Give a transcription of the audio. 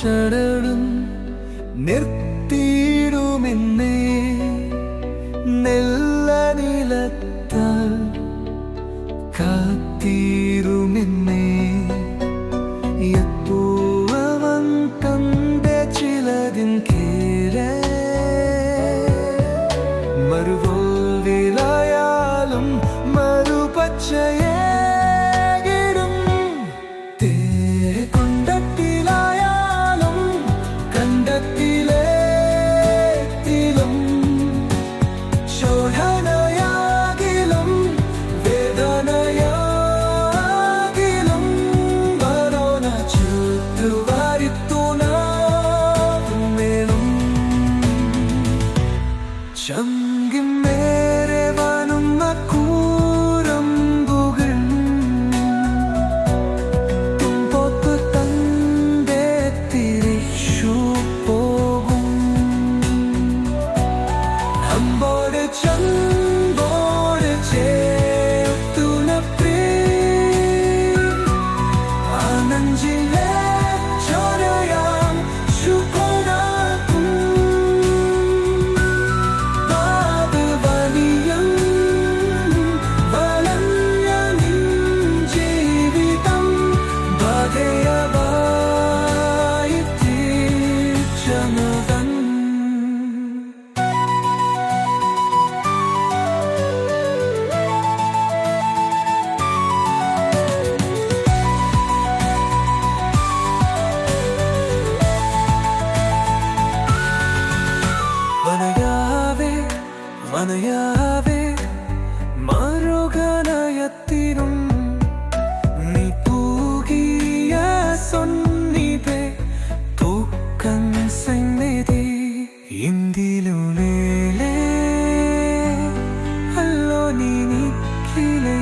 ശരണം നിർത്തിയിടുമെന്നേ. നെല്ല നിലത്താൽ കാത്തിരുമെന്നേ. 我的真。గగన్ సంగతి ఇందిలోనే అల్లోని నిఖిలే.